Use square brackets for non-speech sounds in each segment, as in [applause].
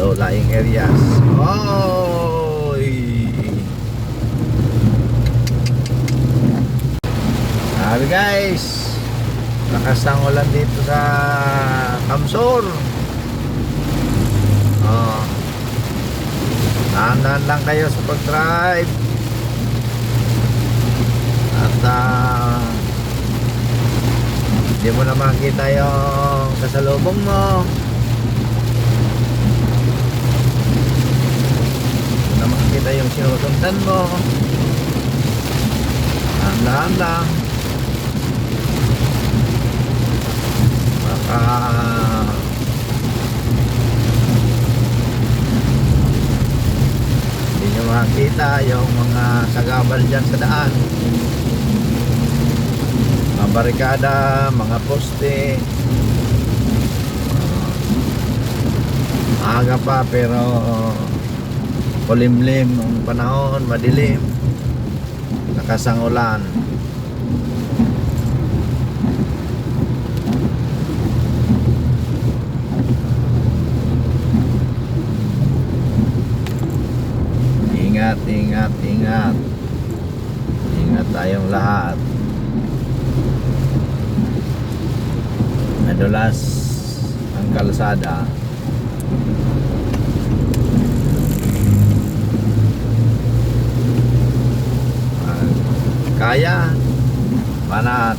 low-lying areas. Oy! Sabi guys, lakas ng ulan dito sa Kamsor. Oh. Dahan-dahan lang kayo sa pag-drive. At ah, hindi mo na makita yung kasalubong mo na makita sinusundan mo. Dahan-dahan lang. Baka hindi nyo makita yung mga sagabal dyan sa daan mga barikada, mga poste aga pa pero kulimlim ang panahon, madilim nakasang ulan Ingat, ingat, ingat. Ingat tayong lahat. Nadulas ang kalsada. Ah, Kaya, manat.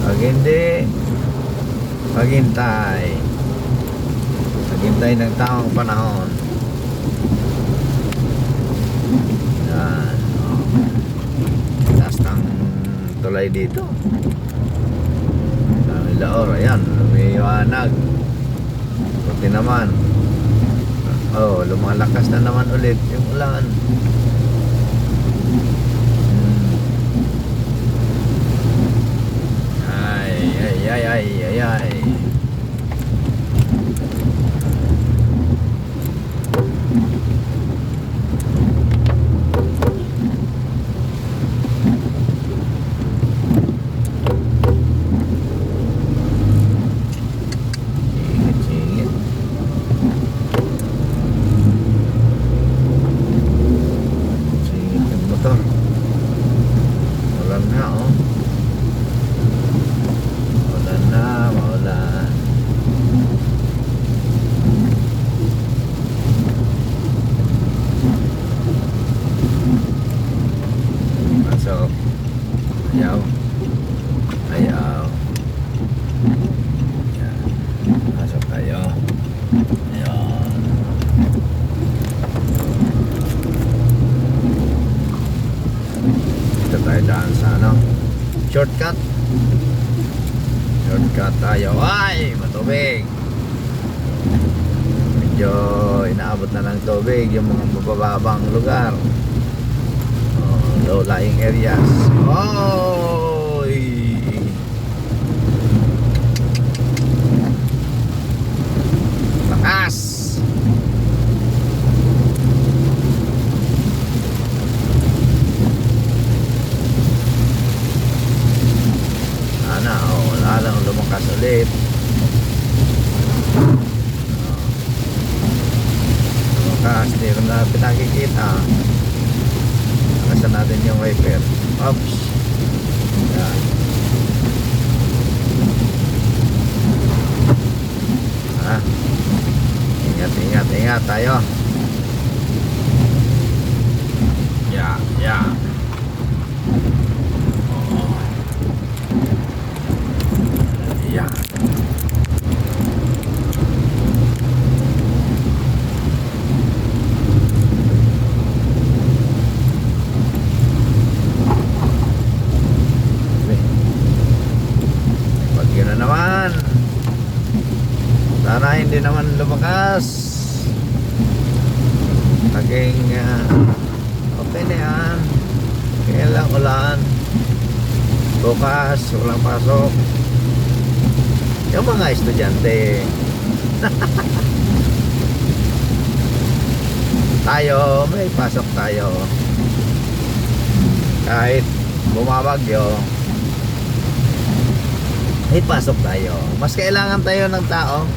Pag hindi, maghintay. Maghintay ng tamang panahon. Yan. Oh. Taas ng tulay dito. Dami laor. Ayan. Lumiwanag. Buti naman. Oh, lumalakas na naman ulit yung ulan. Hmm. Ay, ay, ay, ay, ay, ay. Singit, singit. Singit yung motor. Ulan na, oh. Ulan na, maulan. Pasok. Ayaw. Ayaw. Yan. Pasok tayo. Ayan. Dito tayo daan sa ano? Shortcut. Shortcut tayo. Ay! Matubig. Medyo inaabot na ng tubig yung mga mabababang lugar. Oh, low-lying areas. Oy! Lakas! Sana, oh, wala lang lumakas ulit. Oh. Lumakas, hindi ko na pinakikita. Nakasan natin yung wiper. Oops. Yan. Ha? Ingat, ingat, ingat tayo. Ya, ya. Oh. Ya. Weh. Bagyo na naman. Sana hindi naman lumakas. Naging ah, okay na yan. Kaya ulan. Bukas, walang pasok. Yung mga estudyante. [laughs] tayo, may pasok tayo. Kahit bumabagyo, may pasok tayo. Mas kailangan tayo ng tao.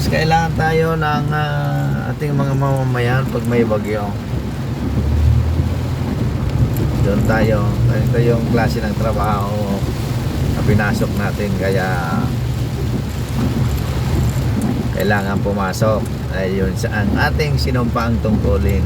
Mas kailangan tayo ng ah, ating mga mamamayan pag may bagyo. Doon tayo. Ito yung klase ng trabaho na pinasok natin kaya kailangan pumasok. Ayun sa ang ating sinumpaang tungkulin.